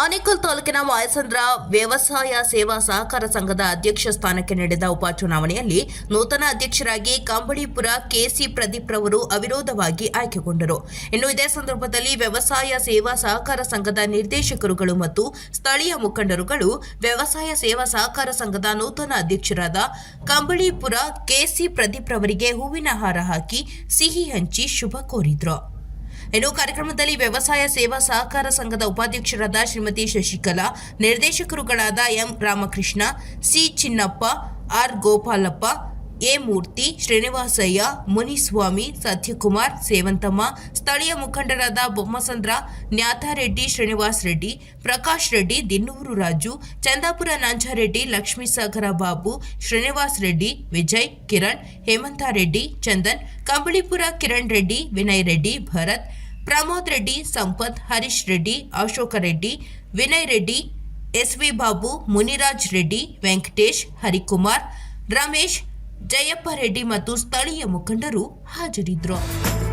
ಆನೇಕಲ್ ತಾಲೂಕಿನ ವಾಯಸಂದ್ರ ವ್ಯವಸಾಯ ಸೇವಾ ಸಹಕಾರ ಸಂಘದ ಅಧ್ಯಕ್ಷ ಸ್ಥಾನಕ್ಕೆ ನಡೆದ ಉಪಚುನಾವಣೆಯಲ್ಲಿ ನೂತನ ಅಧ್ಯಕ್ಷರಾಗಿ ಕಂಬಳಿಪುರ ಕೆಸಿ ಪ್ರದೀಪ್ ರವರು ಅವಿರೋಧವಾಗಿ ಆಯ್ಕೆಗೊಂಡರು. ಇನ್ನು ಇದೇ ಸಂದರ್ಭದಲ್ಲಿ ವ್ಯವಸಾಯ ಸೇವಾ ಸಹಕಾರ ಸಂಘದ ನಿರ್ದೇಶಕರುಗಳು ಮತ್ತು ಸ್ಥಳೀಯ ಮುಖಂಡರುಗಳು ವ್ಯವಸಾಯ ಸೇವಾ ಸಹಕಾರ ಸಂಘದ ನೂತನ ಅಧ್ಯಕ್ಷರಾದ ಕಂಬಳಿಪುರ ಕೆಸಿ ಪ್ರದೀಪ್ ರವರಿಗೆ ಹೂವಿನ ಹಾರ ಹಾಕಿ ಸಿಹಿ ಹಂಚಿ ಶುಭ ಕೋರಿದ್ರು. ಇನ್ನು ಕಾರ್ಯಕ್ರಮದಲ್ಲಿ ವ್ಯವಸಾಯ ಸೇವಾ ಸಹಕಾರ ಸಂಘದ ಉಪಾಧ್ಯಕ್ಷರಾದ Shrimati Shashikala, ನಿರ್ದೇಶಕರುಗಳಾದ M Ramakrishna, C Chinnappa, R Gopalappa A Murthy Srinivasaiah Muniswamy Sathyakumar Sevanthamma ಸ್ಥಳೀಯ ಮುಖಂಡರಾದ ಬೊಮ್ಮಸಂದ್ರ ನ್ಯಾಥಾರೆಡ್ಡಿ ಶ್ರೀನಿವಾಸ್ ರೆಡ್ಡಿ ಪ್ರಕಾಶ್ ರೆಡ್ಡಿ ದಿನ್ನೂರು ರಾಜು ಚಂದಾಪುರ ನಾಂಚಾರೆಡ್ಡಿ ಲಕ್ಷ್ಮೀಸಾಗರ ಬಾಬು ಶ್ರೀನಿವಾಸ್ ರೆಡ್ಡಿ ವಿಜಯ್ ಕಿರಣ್ ಹೇಮಂತಾರೆಡ್ಡಿ ಚಂದನ್ ಕಂಬಳಿಪುರ ಕಿರಣ್ ರೆಡ್ಡಿ ವಿನಯ್ ರೆಡ್ಡಿ ಭರತ್ ಪ್ರಮೋದ್ ರೆಡ್ಡಿ ಸಂಪತ್ ಹರೀಶ್ ರೆಡ್ಡಿ ಅಶೋಕ ರೆಡ್ಡಿ ವಿನಯ್ ರೆಡ್ಡಿ ಎಸ್ವಿ ಬಾಬು ಮುನಿರಾಜ್ ರೆಡ್ಡಿ ವೆಂಕಟೇಶ್ ಹರಿಕುಮಾರ್ ರಮೇಶ್ ಜಯಪ್ಪ ರೆಡ್ಡಿ ಮತ್ತು ಸ್ಥಳೀಯ ಮುಖಂಡರು ಹಾಜರಿದ್ದರು.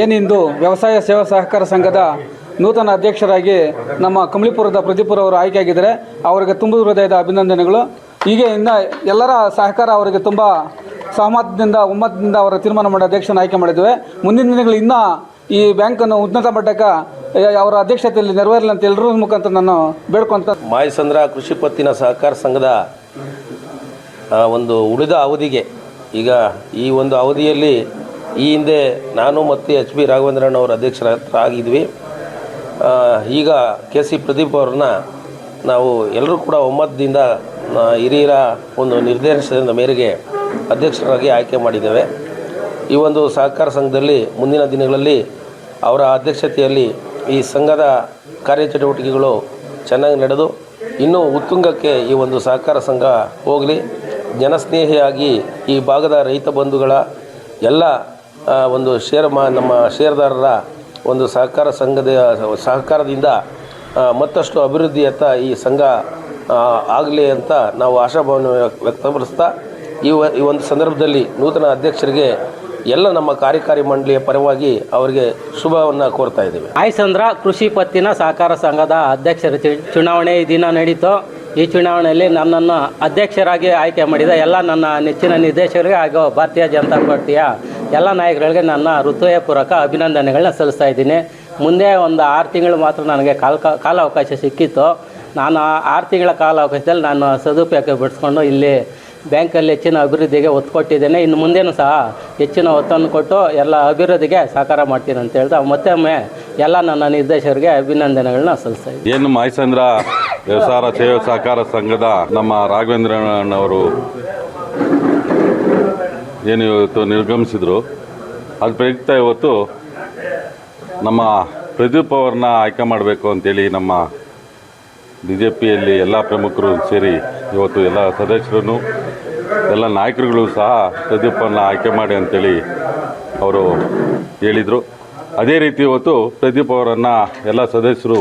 ಏನಿಂದು ವ್ಯವಸಾಯ ಸೇವಾ ಸಹಕಾರ ಸಂಘದ ನೂತನ ಅಧ್ಯಕ್ಷರಾಗಿ ನಮ್ಮ ಕಮಲಿಪುರದ ಪ್ರದೀಪುರ ಅವರು ಆಯ್ಕೆಯಾಗಿದ್ದಾರೆ. ಅವರಿಗೆ ತುಂಬ ಹೃದಯದ ಅಭಿನಂದನೆಗಳು. ಹೀಗೆ ಇನ್ನು ಎಲ್ಲರ ಸಹಕಾರ ಅವರಿಗೆ ತುಂಬ ಸಹಮತದಿಂದ ಒಮ್ಮತದಿಂದ ಅವರ ತೀರ್ಮಾನ ಮಾಡಿ ಅಧ್ಯಕ್ಷನ ಆಯ್ಕೆ ಮಾಡಿದ್ದೇವೆ. ಮುಂದಿನ ದಿನಗಳು ಇನ್ನೂ ಈ ಬ್ಯಾಂಕನ್ನು ಉನ್ನತ ಮಟ್ಟಕ್ಕೆ ಅವರ ಅಧ್ಯಕ್ಷತೆಯಲ್ಲಿ ನೆರವೇರಲಿ ಅಂತ ಎಲ್ಲರ ಮುಖಾಂತರ ನಾನು ಬೇಡ್ಕೊಂತ ಮಾಯಸಂದ್ರ ಕೃಷಿ ಪತ್ತಿನ ಸಹಕಾರ ಸಂಘದ ಒಂದು ಉಳಿದ ಅವಧಿಗೆ ಈಗ ಈ ಒಂದು ಅವಧಿಯಲ್ಲಿ ಈ ಹಿಂದೆ ನಾನು ಮತ್ತು ಎಚ್ ಬಿ ರಾಘವೇಂದ್ರಣ್ಣ ಅವರ ಅಧ್ಯಕ್ಷರಾಗಿದ್ವಿ. ಆಗಿದ್ವಿ ಈಗ ಕೆ ಸಿ ಪ್ರದೀಪ್ ಅವ್ರನ್ನ ನಾವು ಎಲ್ಲರೂ ಕೂಡ ಒಮ್ಮತದಿಂದ ಹಿರಿಯರ ಒಂದು ನಿರ್ದೇಶನದ ಮೇರೆಗೆ ಅಧ್ಯಕ್ಷರಾಗಿ ಆಯ್ಕೆ ಮಾಡಿದ್ದೇವೆ. ಈ ಒಂದು ಸಹಕಾರ ಸಂಘದಲ್ಲಿ ಮುಂದಿನ ದಿನಗಳಲ್ಲಿ ಅವರ ಅಧ್ಯಕ್ಷತೆಯಲ್ಲಿ ಈ ಸಂಘದ ಕಾರ್ಯಚಟುವಟಿಕೆಗಳು ಚೆನ್ನಾಗಿ ನಡೆದು, ಇನ್ನೂ ಉತ್ತುಂಗಕ್ಕೆ ಈ ಒಂದು ಸಹಕಾರ ಸಂಘ ಹೋಗಲಿ. ಜನಸ್ನೇಹಿಯಾಗಿ ಈ ಭಾಗದ ರೈತ ಬಂಧುಗಳ ಎಲ್ಲ ಒಂದು ಷೇರ್ ಮಾ, ನಮ್ಮ ಷೇರ್ದಾರರ ಒಂದು ಸಹಕಾರ ಸಂಘದ, ಸಹಕಾರದಿಂದ ಮತ್ತಷ್ಟು ಅಭಿವೃದ್ಧಿಯತ್ತ ಈ ಸಂಘ ಆಗಲಿ ಅಂತ ನಾವು ಆಶಾಭಾವನೆ ವ್ಯಕ್ತಪಡಿಸ್ತಾ, ಈ ಈ ಒಂದು ಸಂದರ್ಭದಲ್ಲಿ ನೂತನ ಅಧ್ಯಕ್ಷರಿಗೆ ಎಲ್ಲ ನಮ್ಮ ಕಾರ್ಯಕಾರಿ ಮಂಡಳಿಯ ಪರವಾಗಿ ಅವರಿಗೆ ಶುಭವನ್ನು ಕೋರ್ತಾ ಇದ್ದೇವೆ. ಆಯ್ಸಂದ್ರ ಕೃಷಿ ಪತ್ತಿನ ಸಹಕಾರ ಸಂಘದ ಅಧ್ಯಕ್ಷರ ಚುನಾವಣೆ ಈ ದಿನ ನಡೀತು. ಈ ಚುನಾವಣೆಯಲ್ಲಿ ನನ್ನನ್ನು ಅಧ್ಯಕ್ಷರಾಗಿ ಆಯ್ಕೆ ಮಾಡಿದ ಎಲ್ಲ ನನ್ನ ನೆಚ್ಚಿನ ನಿರ್ದೇಶಕರಿಗೆ ಹಾಗೂ ಭಾರತೀಯ ಜನತಾ ಪಾರ್ಟಿಯ ಎಲ್ಲ ನಾಯಕರುಗಳಿಗೆ ನನ್ನ ಹೃದಯಪೂರ್ವಕ ಅಭಿನಂದನೆಗಳನ್ನ ಸಲ್ಲಿಸ್ತಾ ಇದ್ದೀನಿ. ಮುಂದೆ ಒಂದು ಆರು ತಿಂಗಳು ಮಾತ್ರ ನನಗೆ ಕಾಲ ಕಾಲಾವಕಾಶ ಸಿಕ್ಕಿತ್ತು. ನಾನು ಆರು ತಿಂಗಳ ಕಾಲಾವಕಾಶದಲ್ಲಿ ನಾನು ಸದುಪಯೋಗ ಪಡಿಸ್ಕೊಂಡು ಇಲ್ಲಿ ಬ್ಯಾಂಕಲ್ಲಿ ಹೆಚ್ಚಿನ ಅಭಿವೃದ್ಧಿಗೆ ಒತ್ತು ಕೊಟ್ಟಿದ್ದೇನೆ ಇನ್ನು ಮುಂದೇನು ಸಹ ಹೆಚ್ಚಿನ ಒತ್ತನ್ನು ಕೊಟ್ಟು ಎಲ್ಲ ಅಭಿವೃದ್ಧಿಗೆ ಸಹಕಾರ ಮಾಡ್ತೀನಿ ಅಂತ ಹೇಳ್ತಾ ಮತ್ತೊಮ್ಮೆ ಎಲ್ಲ ನನ್ನ ನಿರ್ದೇಶಕರಿಗೆ ಅಭಿನಂದನೆಗಳನ್ನ ಸಲ್ಲಿಸ್ತಾ ಇದ್ದೀನಿ. ಏನು ಮಾಯಸಂದ್ರ ವ್ಯವಸಾಯ ಸೇವಾ ಸಹಕಾರ ಸಂಘದ ನಮ್ಮ ರಾಘವೇಂದ್ರನವರು ಏನು ಇವತ್ತು ನಿರ್ಗಮಿಸಿದ್ರು. ಅದು ಪ್ರಯುಕ್ತ ಇವತ್ತು ನಮ್ಮ ಪ್ರದೀಪ್ ಅವ್ರನ್ನ ಆಯ್ಕೆ ಮಾಡಬೇಕು ಅಂತೇಳಿ ನಮ್ಮ ಬಿ ಜೆ ಪಿಯಲ್ಲಿ ಎಲ್ಲ ಪ್ರಮುಖರು ಸೇರಿ ಇವತ್ತು ಎಲ್ಲ ಸದಸ್ಯರು ಎಲ್ಲ ನಾಯಕರುಗಳು ಸಹ ಪ್ರದೀಪನ್ನ ಆಯ್ಕೆ ಮಾಡಿ ಅಂತೇಳಿ ಅವರು ಹೇಳಿದರು. ಅದೇ ರೀತಿ ಇವತ್ತು ಪ್ರದೀಪ್ ಅವರನ್ನು ಎಲ್ಲ ಸದಸ್ಯರು,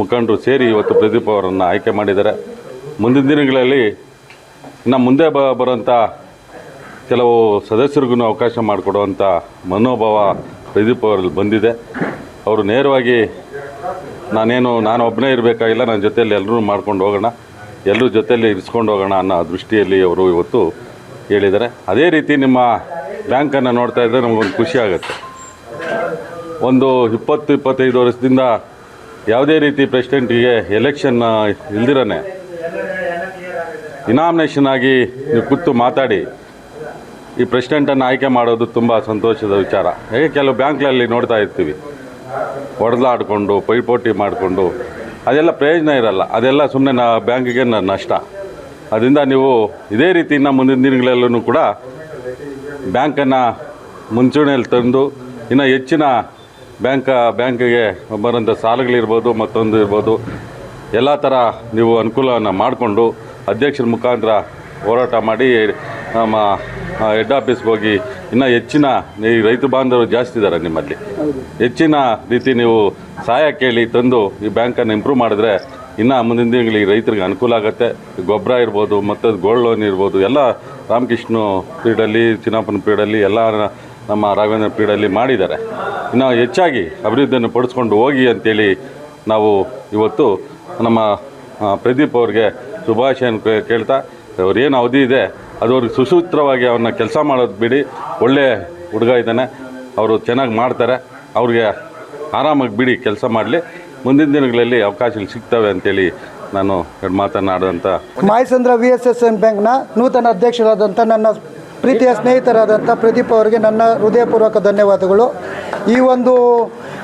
ಮುಖಂಡರು ಸೇರಿ ಇವತ್ತು ಪ್ರದೀಪ್ ಅವರನ್ನು ಆಯ್ಕೆ ಮಾಡಿದ್ದಾರೆ. ಮುಂದಿನ ದಿನಗಳಲ್ಲಿ ಇನ್ನು ಮುಂದೆ ಬರೋಂಥ ಕೆಲವು ಸದಸ್ಯರಿಗೂ ಅವಕಾಶ ಮಾಡಿಕೊಡುವಂಥ ಮನೋಭಾವ ಪ್ರದೀಪ್ ಅವರಲ್ಲಿ ಬಂದಿದೆ. ಅವರು ನೇರವಾಗಿ ನಾನೇನು, ನಾನು ಒಬ್ಬನೇ ಇರಬೇಕಾಗಿಲ್ಲ, ನನ್ನ ಜೊತೆಯಲ್ಲಿ ಎಲ್ಲರೂ ಮಾಡ್ಕೊಂಡು ಹೋಗೋಣ, ಎಲ್ಲರೂ ಜೊತೆಯಲ್ಲಿ ಇರಿಸ್ಕೊಂಡು ಹೋಗೋಣ ಅನ್ನೋ ದೃಷ್ಟಿಯಲ್ಲಿ ಅವರು ಇವತ್ತು ಹೇಳಿದ್ದಾರೆ. ಅದೇ ರೀತಿ ನಿಮ್ಮ ಬ್ಯಾಂಕನ್ನು ನೋಡ್ತಾ ಇದ್ದರೆ ನಮಗೊಂದು ಖುಷಿ ಆಗುತ್ತೆ. ಒಂದು ಇಪ್ಪತ್ತು, ಇಪ್ಪತ್ತೈದು ವರ್ಷದಿಂದ ಯಾವುದೇ ರೀತಿ ಪ್ರೆಸಿಡೆಂಟಿಗೆ ಎಲೆಕ್ಷನ್ ಇಲ್ದಿರನೇ, ಇನಾಮಿನೇಷನ್ ಆಗಿ ನೀವು ಕೂತು ಮಾತಾಡಿ ಈ ಪ್ರೆಸಿಡೆಂಟನ್ನು ಆಯ್ಕೆ ಮಾಡೋದು ತುಂಬ ಸಂತೋಷದ ವಿಚಾರ. ಹೇಗೆ ಕೆಲವು ಬ್ಯಾಂಕ್ಗಳಲ್ಲಿ ನೋಡ್ತಾ ಇರ್ತೀವಿ. ಹೊಡೆದಾಡಿಕೊಂಡು ಪೈಪೋಟಿ ಮಾಡಿಕೊಂಡು, ಅದೆಲ್ಲ ಪ್ರಯೋಜನ ಇರಲ್ಲ. ಅದೆಲ್ಲ ಸುಮ್ಮನೆ ನಾ ಬ್ಯಾಂಕಿಗೆ ನಷ್ಟ. ಅದರಿಂದ ನೀವು ಇದೇ ರೀತಿ ಇನ್ನು ಮುಂದಿನ ದಿನಗಳಲ್ಲೂ ಕೂಡ ಬ್ಯಾಂಕನ್ನು ಮುಂಚೂಣಿಯಲ್ಲಿ ತಂದು, ಇನ್ನು ಹೆಚ್ಚಿನ ಬ್ಯಾಂಕ, ಬ್ಯಾಂಕಿಗೆ ಬರೋಂಥ ಸಾಲಗಳಿರ್ಬೋದು ಮತ್ತೊಂದು ಇರ್ಬೋದು, ಎಲ್ಲ ಥರ ನೀವು ಅನುಕೂಲವನ್ನು ಮಾಡಿಕೊಂಡು ಅಧ್ಯಕ್ಷರ ಮುಖಾಂತರ ಹೋರಾಟ ಮಾಡಿ, ನಮ್ಮ ಹೆಡ್ ಆಫೀಸ್ಗೆ ಹೋಗಿ ಇನ್ನೂ ಹೆಚ್ಚಿನ ಈ ರೈತ ಬಾಂಧವರು ಜಾಸ್ತಿ ಇದ್ದಾರೆ ನಿಮ್ಮಲ್ಲಿ. ಹೆಚ್ಚಿನ ರೀತಿ ನೀವು ಸಹಾಯ ಕೇಳಿ ತಂದು ಈ ಬ್ಯಾಂಕನ್ನು ಇಂಪ್ರೂವ್ ಮಾಡಿದ್ರೆ ಇನ್ನು ಮುಂದಿನ ದಿನಗಳಿಗೆ ರೈತರಿಗೆ ಅನುಕೂಲ ಆಗುತ್ತೆ. ಗೊಬ್ಬರ ಇರ್ಬೋದು, ಮತ್ತು ಗೋಲ್ಡ್ ಲೋನ್ ಇರ್ಬೋದು, ಎಲ್ಲ ರಾಮಕೃಷ್ಣ ಪೀಡಲ್ಲಿ ಚಿನ್ನಪ್ಪನ ಪೀಡಲ್ಲಿ ಎಲ್ಲ ನಮ್ಮ ರಾಘವೇಂದ್ರ ಪೀಡಲ್ಲಿ ಮಾಡಿದ್ದಾರೆ. ಇನ್ನು ಹೆಚ್ಚಾಗಿ ಅಭಿವೃದ್ಧಿಯನ್ನು ಪಡಿಸ್ಕೊಂಡು ಹೋಗಿ ಅಂತೇಳಿ ನಾವು ಇವತ್ತು ನಮ್ಮ ಪ್ರದೀಪ್ ಅವ್ರಿಗೆ ಶುಭಾಶಯ ಕೇಳ್ತಾ ಅವ್ರೇನು ಅವಧಿ ಇದೆ ಅದು ಅವ್ರಿಗೆ ಸುಸೂತ್ರವಾಗಿ ಅವ್ರನ್ನ ಕೆಲಸ ಮಾಡೋದು ಬಿಡಿ. ಒಳ್ಳೆ ಹುಡುಗ ಇದ್ದಾನೆ. ಅವರು ಚೆನ್ನಾಗಿ ಮಾಡ್ತಾರೆ. ಅವ್ರಿಗೆ ಆರಾಮಾಗಿ ಬಿಡಿ, ಕೆಲಸ ಮಾಡಲಿ. ಮುಂದಿನ ದಿನಗಳಲ್ಲಿ ಅವಕಾಶಗಳು ಸಿಗ್ತವೆ ಅಂತೇಳಿ ನಾನು ಎರಡು ಮಾತನಾಡಿದಂಥ Mayasandra V S S N ಬ್ಯಾಂಕ್ನ ನೂತನ ಅಧ್ಯಕ್ಷರಾದಂಥ ನನ್ನ ಪ್ರೀತಿಯ ಸ್ನೇಹಿತರಾದಂಥ ಪ್ರದೀಪ್ ಅವರಿಗೆ ನನ್ನ ಹೃದಯಪೂರ್ವಕ ಧನ್ಯವಾದಗಳು. ಈ ಒಂದು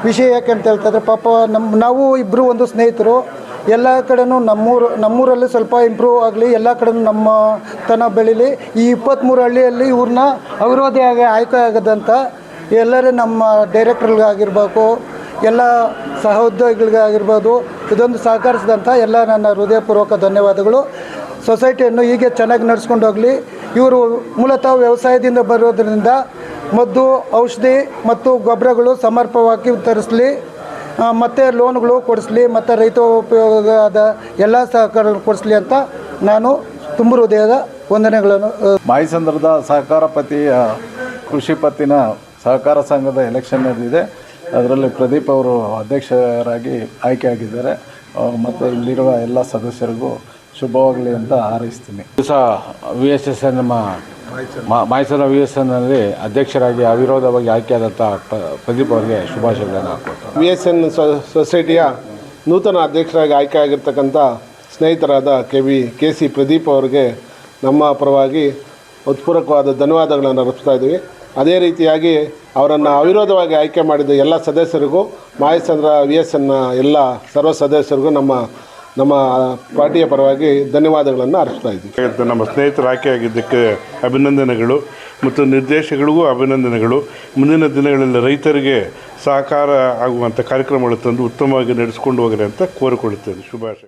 ವಿಷಯ ಯಾಕೆ ಅಂತ ಹೇಳ್ತಾಯಿದ್ರೆ ಪಾಪ ನಮ್ಮ ನಾವು ಇಬ್ಬರು ಒಂದು ಸ್ನೇಹಿತರು. ಎಲ್ಲ ಕಡೆನೂ ನಮ್ಮೂರು, ನಮ್ಮೂರಲ್ಲಿ ಸ್ವಲ್ಪ ಇಂಪ್ರೂವ್ ಆಗಲಿ, ಎಲ್ಲ ಕಡೆನೂ ನಮ್ಮ ತನ ಬೆಳೀಲಿ. ಈ ಇಪ್ಪತ್ತ್ಮೂರು ಹಳ್ಳಿಯಲ್ಲಿ ಇವ್ರನ್ನ ಅವಿರೋಧಿಯಾಗಿ ಆಯ್ಕೆ ಆಗದಂಥ ಎಲ್ಲರೂ ನಮ್ಮ ಡೈರೆಕ್ಟ್ರಿಗಾಗಿರ್ಬೇಕು ಎಲ್ಲ ಸಹೋದ್ಯೋಗಿಗಳಿಗಾಗಿರ್ಬೋದು, ಇದೊಂದು ಸಹಕರಿಸಿದಂಥ ಎಲ್ಲ ನನ್ನ ಹೃದಯಪೂರ್ವಕ ಧನ್ಯವಾದಗಳು. ಸೊಸೈಟಿಯನ್ನು ಹೀಗೆ ಚೆನ್ನಾಗಿ ನಡೆಸ್ಕೊಂಡು ಹೋಗಲಿ. ಇವರು ಮೂಲತಃ ವ್ಯವಸಾಯದಿಂದ ಬರೋದ್ರಿಂದ ಮದ್ದು, ಔಷಧಿ ಮತ್ತು ಗೊಬ್ಬರಗಳು ಸಮರ್ಪಕವಾಗಿ ತರಿಸಲಿ. ಮತ್ತು ಲೋನ್ಗಳು ಕೊಡಿಸ್ಲಿ ಮತ್ತು ರೈತೋಪಯೋಗದ ಎಲ್ಲ ಸಹಕಾರ ಕೊಡಿಸ್ಲಿ ಅಂತ ನಾನು ತುಂಬ ಹೃದಯದ ವಂದನೆಗಳನ್ನು ಮಾಯಿ ಸಂದರ್ಭದ ಸಹಕಾರ ಪತಿಯ ಕೃಷಿ ಪತ್ತಿನ ಸಹಕಾರ ಸಂಘದ ಎಲೆಕ್ಷನ್ ನಡೆದಿದೆ. ಅದರಲ್ಲಿ ಪ್ರದೀಪ್ ಅವರು ಅಧ್ಯಕ್ಷರಾಗಿ ಆಯ್ಕೆಯಾಗಿದ್ದಾರೆ ಮತ್ತು ಇಲ್ಲಿರುವ ಎಲ್ಲ ಸದಸ್ಯರಿಗೂ ಶುಭವಾಗಲಿ ಅಂತ ಹಾರೈಸ್ತೀನಿ. ದಿವಸ ವಿ ಎಸ್ ಎಸ್ ಎನ್ ನಮ್ಮ ಮೈಸೂರು ವಿ ಎಸ್ ಅಧ್ಯಕ್ಷರಾಗಿ ಅವಿರೋಧವಾಗಿ ಆಯ್ಕೆಯಾದಂಥ ಪ್ರದೀಪ್ ಅವರಿಗೆ ಶುಭಾಶಯಗಳನ್ನು ಹಾಕ್ಕೊಳ್ತಾರೆ ವಿ ಎಸ್ ಎನ್ ಸೊಸೈಟಿಯ ನೂತನ ಅಧ್ಯಕ್ಷರಾಗಿ ಆಯ್ಕೆ ಆಗಿರ್ತಕ್ಕಂಥ ಸ್ನೇಹಿತರಾದ K V K C Pradeep ಅವರಿಗೆ ನಮ್ಮ ಪರವಾಗಿ ಉತ್ಪೂರಕವಾದ ಧನ್ಯವಾದಗಳನ್ನು ಅರ್ಪಿಸ್ತಾ ಇದ್ದೀವಿ. ಅದೇ ರೀತಿಯಾಗಿ ಅವರನ್ನು ಅವಿರೋಧವಾಗಿ ಆಯ್ಕೆ ಮಾಡಿದ ಎಲ್ಲ ಸದಸ್ಯರಿಗೂ, ಮಾಯಸಂದ್ರ ವಿ ಎಸ್ ಎನ್ನ ಎಲ್ಲ ಸರ್ವ ಸದಸ್ಯರಿಗೂ ನಮ್ಮ ನಮ್ಮ ಪಾರ್ಟಿಯ ಪರವಾಗಿ ಧನ್ಯವಾದಗಳನ್ನು ಅರ್ಪಿಸ್ತಾ ಇದ್ದೀವಿ. ನಮ್ಮ ಸ್ನೇಹಿತರು ಆಯ್ಕೆಯಾಗಿದ್ದಕ್ಕೆ ಅಭಿನಂದನೆಗಳು ಮತ್ತು ನಿರ್ದೇಶಗಳಿಗೂ ಅಭಿನಂದನೆಗಳು. ಮುಂದಿನ ದಿನಗಳಲ್ಲಿ ರೈತರಿಗೆ ಸಹಕಾರ ಆಗುವಂಥ ಕಾರ್ಯಕ್ರಮಗಳು ತಂದು ಉತ್ತಮವಾಗಿ ನಡೆಸ್ಕೊಂಡು ಹೋಗಿರಿ ಅಂತ ಕೋರಿಕೊಳ್ಳುತ್ತೇನೆ. ಶುಭಾಶಯ.